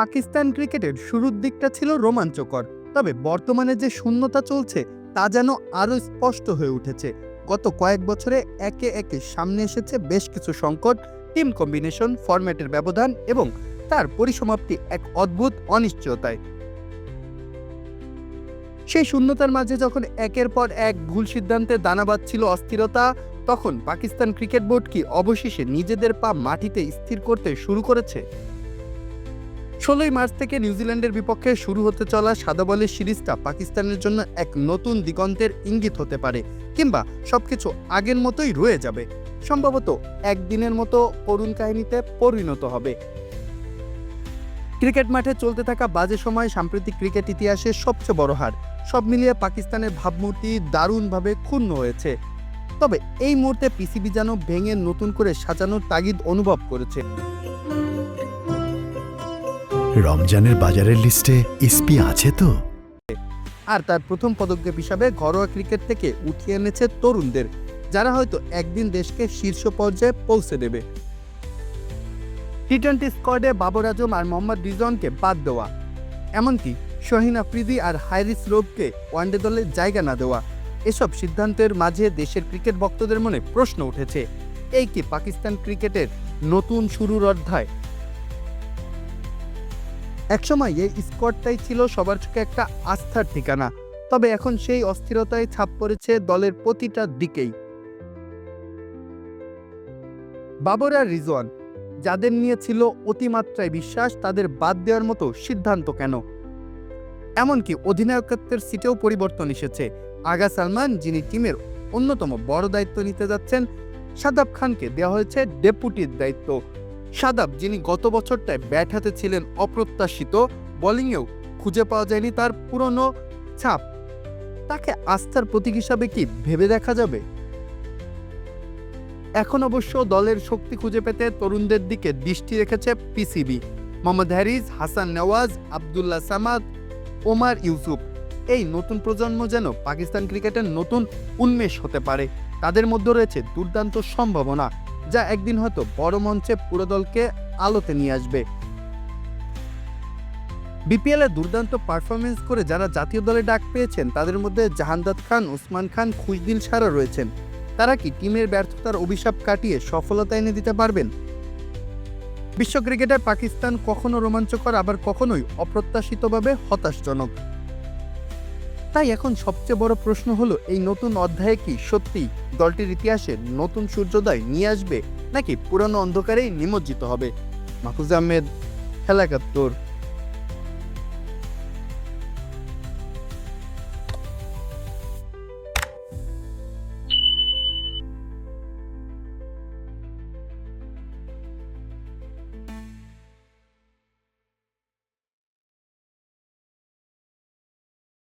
পাকিস্তান ক্রিকেটের শুরুর দিকটা ছিল রোমাঞ্চকর, তবে বর্তমানে যে শূন্যতা চলছে তা যেন আরও স্পষ্ট হয়ে উঠেছে। গত কয়েক বছরে একে একে সামনে এসেছে বেশ কিছু সংকট, টিম কম্বিনেশন, ফরম্যাটের ব্যবধান এবং তার পরিসমাপ্তি এক অদ্ভুত অনিশ্চয়তায়। সেই শূন্যতার মাঝে যখন একের পর এক ভুল সিদ্ধান্তে দানা বাঁধছিল অস্থিরতা, তখন পাকিস্তান ক্রিকেট বোর্ড কি অবশেষে নিজেদের পা মাটিতে স্থির করতে শুরু করেছে? ষোলোই মার্চ থেকে নিউজিল্যান্ডের বিপক্ষে শুরু হতে চলা সাদা বলের সিরিজটা পাকিস্তানের জন্য এক নতুন দিগন্তের ইঙ্গিত হতে পারে, কিংবা সবকিছু আগের মতোই রয়ে যাবে। সম্ভবত একদিনের মতো করুণ কাহিনীতে পরিণত হবে। ক্রিকেট মাঠে চলতে থাকা বাজে সময় সাম্প্রতিক ক্রিকেট ইতিহাসের সবচেয়ে বড় হার। সব মিলিয়ে পাকিস্তানের ভাবমূর্তি দারুণভাবে ক্ষুণ্ণ হয়েছে। তবে এই মুহূর্তে পিসিবি যেন ভেঙে নতুন করে সাজানোর তাগিদ অনুভব করেছে। রমজানের বাজারের লিস্টে ইসপি আছে তো? আর তার প্রথম পদক্ষেপ হিসাবে ঘরোয়া ক্রিকেট থেকে উঠিয়ে এনেছে তরুণদের, যারা হয়তো একদিন দেশকে শীর্ষ পর্যায়ে পৌঁছে দেবে। টি টোয়েন্টি স্কোয়াডে বাবর আজম আর মোহাম্মদ রিজনকে বাদ দেওয়া, এমনকি শহীন আফ্রিদি আর হাইরিস রোবকে ওয়ানডে দলে জায়গা না দেওয়া, এসব সিদ্ধান্তের মাঝে দেশের ক্রিকেট ভক্তদের মনে প্রশ্ন উঠেছে, এই কি পাকিস্তান ক্রিকেটের নতুন শুরুর অধ্যায়? একসময় এই স্কোয়াডটাই ছিল সবার চোখে একটা আস্থার ঠিকানা, তবে এখন সেই অস্থিরতায় ছাপ পড়েছে দলের প্রতিটা দিকেই। বাবর আর রিজওয়ান, যাদের নিয়ে ছিল অতিমাত্রায় বিশ্বাস, তাদের বাদ দেওয়ার মতো সিদ্ধান্ত কেন? এমনকি অধিনায়কত্বের সিটেও পরিবর্তন এসেছে। আগা সালমান, যিনি টিমের অন্যতম বড় দায়িত্ব নিতে যাচ্ছেন, সাদাব খানকে দেওয়া হয়েছে ডেপুটির দায়িত্ব। সাদাব, যিনি গত বছরটায় ব্যাট হাতে ছিলেন অপ্রত্যাশিত, বোলিংয়েও খুঁজে পাওয়া যায়নি তার পুরনো ছাপ। তাকে আস্থার প্রতীক হিসাবে কি ভেবে দেখা যাবে? এখন অবশ্য দলের শক্তি খুঁজে পেতে তরুণদের দিকে দৃষ্টি রেখেছে পিসিবি। মোহাম্মদ হ্যারিস হাসান নওয়াজ, আবদুল্লাহ সামাদ, ওমার ইউসুফ। এই নতুন প্রজন্ম যেন পাকিস্তান ক্রিকেটের নতুন উন্মেষ হতে পারে, তাদের মধ্যে রয়েছে দুর্দান্ত সম্ভাবনা। যা একদিন হয়তো বড় মঞ্চে পুরো দলকে আলোতে নিয়ে আসবে। বিপিএল দুর্দান্ত পারফরমেন্স করে যারা জাতীয় দলে ডাক পেয়েছেন, তাদের মধ্যে জাহানদাদ খান ওসমান খান, খুশদিল সারা রয়েছেন। তারা কি টিমের ব্যর্থতার অভিশাপ কাটিয়ে সফলতা এনে দিতে পারবেন? বিশ্ব ক্রিকেটে পাকিস্তান কখনো রোমাঞ্চকর, আবার কখনোই অপ্রত্যাশিতভাবে হতাশজনক। তাই এখন সবচেয়ে বড় প্রশ্ন হলো, এই নতুন অধ্যায়ে কি সত্যি দলটির ইতিহাসে নতুন সূর্যোদয় নিয়ে আসবে নাকি পুরনো অন্ধকারেই নিমজ্জিত হবে? মাহফুজ আহমেদ খেলা একাত্তর